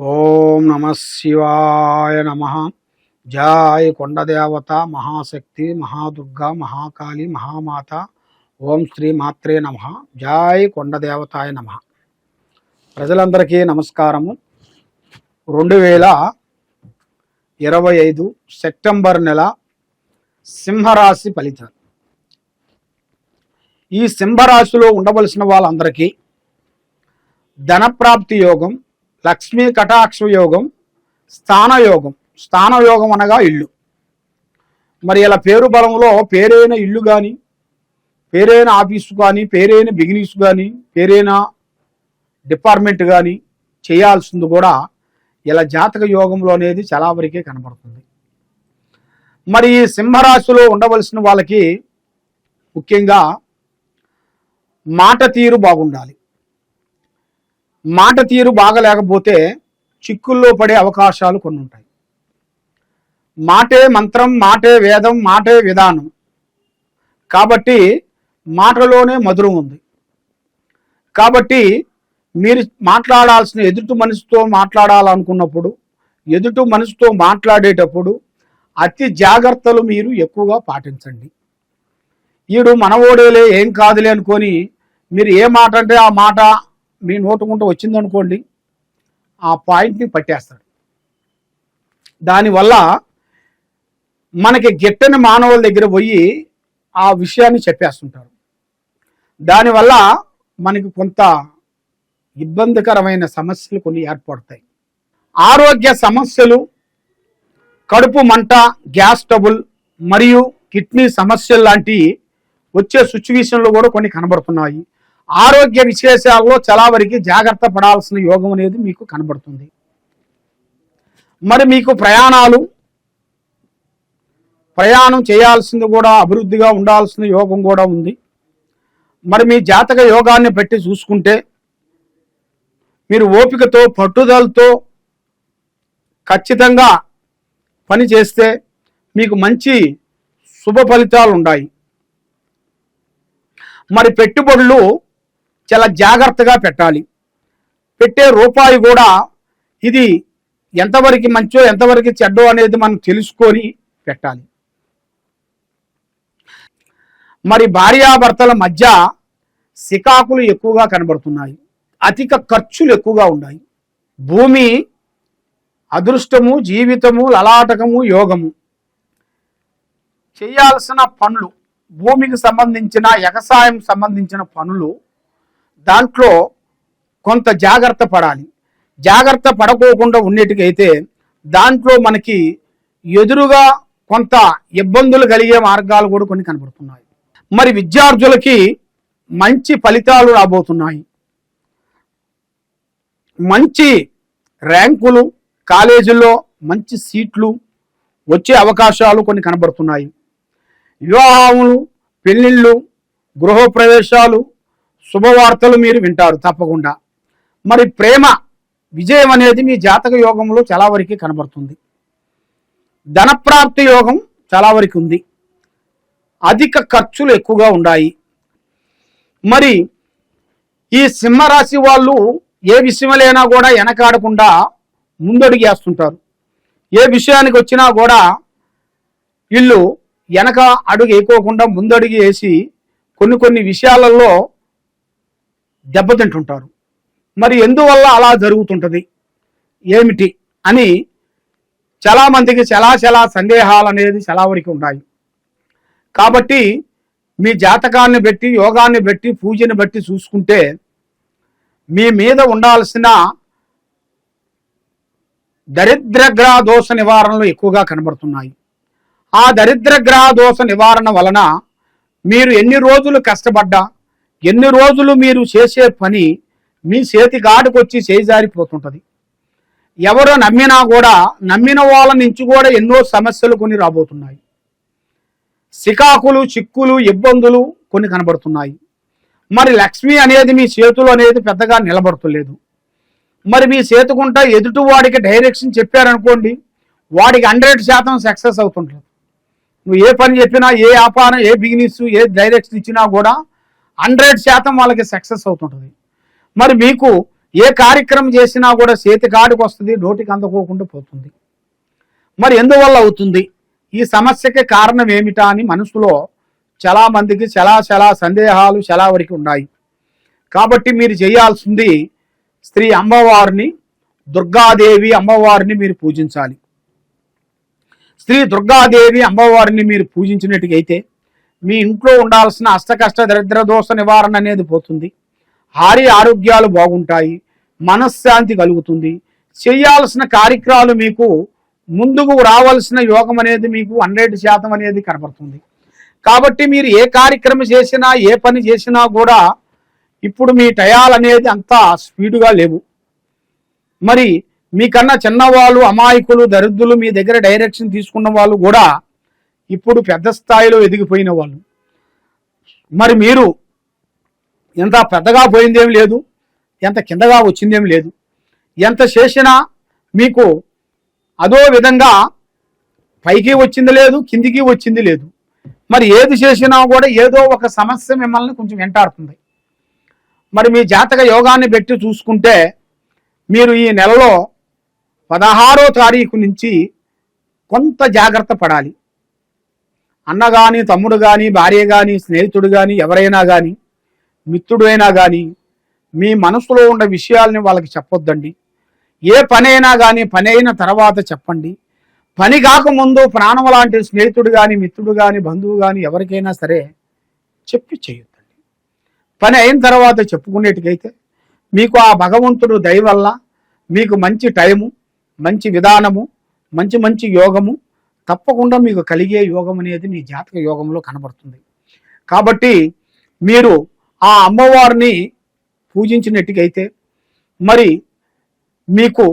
ఓం నమ శివాయ నమ. జాయ్ కొండదేవత మహాశక్తి మహాదుర్గా మహాకాళి మహామాత. ఓం శ్రీ మాత్రే నమ. జాయ్ కొండదేవతాయ నమ. ప్రజలందరికీ నమస్కారము. రెండు వేల ఇరవై ఐదు సెప్టెంబర్ నెల సింహరాశి ఫలితాలు ఈ సింహరాశిలో ఉండవలసిన వాళ్ళందరికీ ధనప్రాప్తి యోగం లక్ష్మీ కటాక్ష యోగం స్థానయోగం స్థానయోగం అనగా ఇల్లు. మరి ఇలా పేరు బలంలో పేరైన ఇల్లు కానీ పేరైన ఆఫీసు కానీ పేరైన బిజినెస్ కానీ పేరైన డిపార్ట్మెంట్ కానీ చేయాల్సింది కూడా ఇలా జాతక యోగంలో అనేది చాలా వరకే కనబడుతుంది. మరి ఈ సింహరాశిలో ఉండవలసిన వాళ్ళకి ముఖ్యంగా మాట తీరు బాగుండాలి. మాట తీరు బాగలేకపోతే చిక్కుల్లో పడే అవకాశాలు కొన్ని ఉంటాయి మాటే మంత్రం మాటే వేదం మాటే విధానం. కాబట్టి మాటలోనే మధురం ఉంది. కాబట్టి మీరు మాట్లాడాల్సిన ఎదుటి మనిషితో మాట్లాడాలనుకున్నప్పుడు ఎదుటి మనిషితో మాట్లాడేటప్పుడు అతి జాగ్రత్తలు మీరు ఎక్కువగా పాటించండి. ఈడు మనవోడేలే ఏం కాదులే అనుకొని మీరు ఏ మాట అంటే ఆ మాట మీ నోటుకుంటూ వచ్చిందనుకోండి ఆ పాయింట్ని పట్టేస్తాడు. దానివల్ల మనకి గిట్టని మానవుల దగ్గర పోయి ఆ విషయాన్ని చెప్పేస్తుంటారు. దానివల్ల మనకి కొంత ఇబ్బందికరమైన సమస్యలు కొన్ని ఏర్పడతాయి. ఆరోగ్య సమస్యలు కడుపు మంట గ్యాస్ ట్రబుల్ మరియు కిడ్నీ సమస్యలు లాంటి వచ్చే సిచ్యువేషన్లు కూడా కొన్ని కనబడుతున్నాయి. ఆరోగ్య విశేషాల్లో చాలా వరకు జాగ్రత్త పడాల్సిన యోగం అనేది మీకు కనబడుతుంది. మరి మీకు ప్రయాణాలు ప్రయాణం చేయాల్సింది కూడా అభివృద్ధిగా ఉండాల్సిన యోగం కూడా ఉంది. మరి మీ జాతక యోగాన్ని పెట్టి చూసుకుంటే మీరు ఓపికతో పట్టుదలతో ఖచ్చితంగా పని చేస్తే మీకు మంచి శుభ ఫలితాలు ఉన్నాయి మరి పెట్టుబడులు చాలా జాగ్రత్తగా పెట్టాలి. పెట్టే రూపాయి కూడా ఇది ఎంతవరకు మంచో ఎంతవరకు చెడ్డో అనేది మనం తెలుసుకొని పెట్టాలి. మరి భార్యాభర్తల మధ్య సికాకులు ఎక్కువగా కనబడుతున్నాయి. అధిక ఖర్చులు ఎక్కువగా ఉన్నాయి. భూమి అదృష్టము జీవితము లలాటకము యోగము. చేయాల్సిన పనులు భూమికి సంబంధించిన వ్యవసాయం సంబంధించిన పనులు దాంట్లో కొంత జాగ్రత్త పడాలి. జాగ్రత్త పడకోకుండా ఉండేటికైతే దాంట్లో మనకి ఎదురుగా కొంత ఇబ్బందులు కలిగే మార్గాలు కూడా కొన్ని కనబడుతున్నాయి. మరి విద్యార్థులకి మంచి ఫలితాలు రాబోతున్నాయి. మంచి ర్యాంకులు కాలేజీల్లో మంచి సీట్లు వచ్చే అవకాశాలు కొన్ని కనబడుతున్నాయి. వివాహములు పెళ్ళిళ్ళు గృహప్రవేశాలు శుభవార్తలు మీరు వింటారు తప్పకుండా. మరి ప్రేమ విజయం అనేది మీ జాతక యోగంలో చాలా వరకు కనబడుతుంది. ధనప్రాప్తి యోగం చాలా వరకు ఉంది. అధిక ఖర్చులు ఎక్కువగా ఉన్నాయి. మరి ఈ సింహరాశి వాళ్ళు ఏ విషయమైనా కూడా వెనకాడకుండా ముందడుగేస్తుంటారు. ఏ విషయానికి వచ్చినా కూడా వీళ్ళు వెనక అడుగు వేయకోకుండా ముందడుగు వేసి కొన్ని కొన్ని విషయాలలో దెబ్బతింటుంటారు. మరి ఎందువల్ల అలా జరుగుతుంటుంది? ఏమిటి అని చాలామందికి చాలా చాలా సందేహాలు అనేది చాలా ఉన్నాయి. కాబట్టి మీ జాతకాన్ని బట్టి యోగాన్ని బట్టి పూజని బట్టి చూసుకుంటే మీ మీద ఉండాల్సిన దరిద్రగ్రహ దోష నివారణలు ఎక్కువగా కనబడుతున్నాయి. ఆ దరిద్రగ్రహ దోష నివారణ వలన మీరు ఎన్ని రోజులు కష్టపడ్డా ఎన్ని రోజులు మీరు చేసే పని మీ చేతి గాడుకొచ్చి చేజారిపోతుంటుంది. ఎవరో నమ్మినా కూడా నమ్మిన వాళ్ళ నుంచి కూడా ఎన్నో సమస్యలు కొన్ని రాబోతున్నాయి. సికాకులు చిక్కులు ఇబ్బందులు కొన్ని కనబడుతున్నాయి. మరి లక్ష్మి అనేది మీ చేతులు అనేది పెద్దగా నిలబడుతులేదు. మరి మీ చేతుకుంటా ఎదుటి వాడికి డైరెక్షన్ చెప్పారనుకోండి వాడికి హండ్రెడ్ శాతం సక్సెస్ అవుతుంటుంది. నువ్వు ఏ పని చెప్పినా ఏ వ్యాపారం ఏ బిజినెస్ ఏ డైరెక్షన్ ఇచ్చినా కూడా హండ్రెడ్ శాతం వాళ్ళకి సక్సెస్ అవుతుంటుంది. మరి మీకు ఏ కార్యక్రమం చేసినా కూడా చేతి కాడికి వస్తుంది నోటికి అందుకోకుండా పోతుంది. మరి ఎందువల్ల అవుతుంది? ఈ సమస్యకి కారణం ఏమిటా అని మనసులో చాలా మందికి చాలా చాలా సందేహాలు చాలా వరకు ఉన్నాయి. కాబట్టి మీరు చేయాల్సింది స్త్రీ అమ్మవారిని దుర్గాదేవి అమ్మవారిని మీరు పూజించాలి. శ్రీ దుర్గాదేవి అమ్మవారిని మీరు పూజించినట్టుగైతే మీ ఇంట్లో ఉండాల్సిన అష్టకష్ట దరిద్ర దోష నివారణ అనేది పోతుంది. హారి ఆరోగ్యాలు బాగుంటాయి. మనశ్శాంతి కలుగుతుంది. చేయాల్సిన కార్యక్రమాలు మీకు ముందుకు రావాల్సిన యోగం అనేది మీకు హండ్రెడ్ శాతం అనేది కనబడుతుంది కాబట్టి మీరు ఏ కార్యక్రమం చేసినా ఏ పని చేసినా కూడా ఇప్పుడు మీ టయాలు అనేది అంత స్పీడుగా లేవు. మరి మీకన్నా చిన్నవాళ్ళు అమాయకులు దరిద్రులు మీ దగ్గర డైరెక్షన్ తీసుకున్న వాళ్ళు కూడా ఇప్పుడు పెద్ద స్థాయిలో ఎదిగిపోయిన వాళ్ళు. మరి మీరు ఎంత పెద్దగా పోయిందేం లేదు ఎంత కిందగా వచ్చిందేం లేదు ఎంత చేసినా మీకు అదో విధంగా పైకి వచ్చింది లేదు కిందికి వచ్చింది లేదు. మరి ఏది చేసినా కూడా ఏదో ఒక సమస్య మిమ్మల్ని కొంచెం వెంటాడుతుంది. మరి మీ జాతక యోగాన్ని పెట్టి చూసుకుంటే మీరు ఈ నెలలో పదహారో తారీఖు నుంచి కొంత జాగ్రత్త పడాలి. అన్న కానీ తమ్ముడు కానీ భార్య కానీ స్నేహితుడు కానీ ఎవరైనా కానీ మిత్రుడైనా కానీ మీ మనసులో ఉన్న విషయాల్ని వాళ్ళకి చెప్పొద్దండి. ఏ పనైనా కానీ పని అయిన తర్వాత చెప్పండి. పని కాకముందు ప్రాణం లాంటి స్నేహితుడు కానీ మిత్రుడు కానీ బంధువు కానీ ఎవరికైనా సరే చెప్పి చేయొద్దండి. పని అయిన తర్వాత చెప్పుకునేటికైతే మీకు ఆ భగవంతుడు దయ వల్ల మీకు మంచి టైము మంచి విధానము మంచి మంచి యోగము తప్పకుండా మీకు కలిగే యోగం అనేది మీ జాతక యోగంలో కనబడుతుంది. కాబట్టి మీరు ఆ అమ్మవారిని పూజించినట్టుకైతే మరి మీకు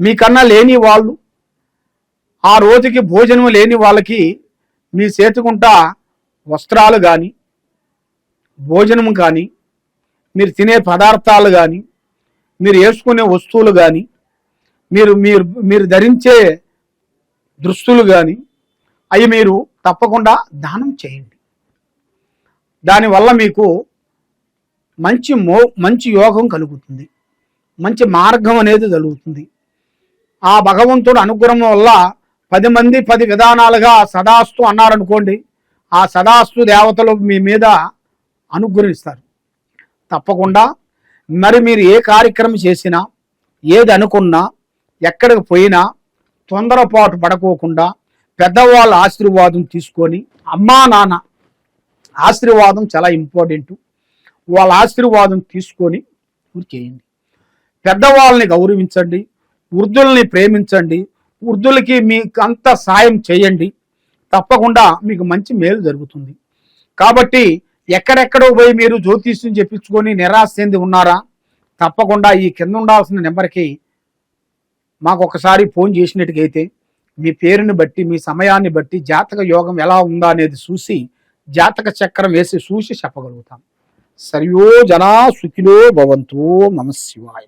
మీకన్నా లేని వాళ్ళు ఆ రోజుకి భోజనం లేని వాళ్ళకి మీ చేతుకుంటా వస్త్రాలు కానీ భోజనం కానీ మీరు తినే పదార్థాలు కానీ మీరు వేసుకునే వస్తువులు కానీ మీరు మీరు మీరు ధరించే దుస్తులు కానీ అవి మీరు తప్పకుండా దానం చేయండి. దానివల్ల మీకు మంచి మో మంచి యోగం కలుగుతుంది. మంచి మార్గం అనేది కలుగుతుంది ఆ భగవంతుడు అనుగ్రహం వల్ల పది మంది పది విధానాలుగా సదాస్తు అన్నారనుకోండి ఆ సదాస్తు దేవతలు మీ మీద అనుగ్రహిస్తారు. తప్పకుండా మరి మీరు ఏ కార్యక్రమం చేసినా ఏది అనుకున్నా ఎక్కడికి పోయినా తొందరపాటు పడకోకుండా పెద్దవాళ్ళ ఆశీర్వాదం తీసుకొని అమ్మా నాన్న ఆశీర్వాదం చాలా ఇంపార్టెంట్. వాళ్ళ ఆశీర్వాదం తీసుకొని చేయండి. పెద్దవాళ్ళని గౌరవించండి వృద్ధుల్ని ప్రేమించండి వృద్ధులకి మీకు అంత సాయం చేయండి. తప్పకుండా మీకు మంచి మేలు జరుగుతుంది. కాబట్టి ఎక్కడెక్కడో పోయి మీరు జ్యోతిష్యం చెప్పించుకొని నిరాశ చెంది ఉన్నారా? తప్పకుండా ఈ కింద ఉండాల్సిన నెంబర్కి మాకు ఒకసారి ఫోన్ చేసినట్టుకైతే మీ పేరుని బట్టి మీ సమయాన్ని బట్టి జాతక యోగం ఎలా ఉందా అనేది చూసి జాతక చక్రం వేసి చూసి చెప్పగలుగుతాం. సరియో జనా సుఖిలో భవంతో నమ శివాయ.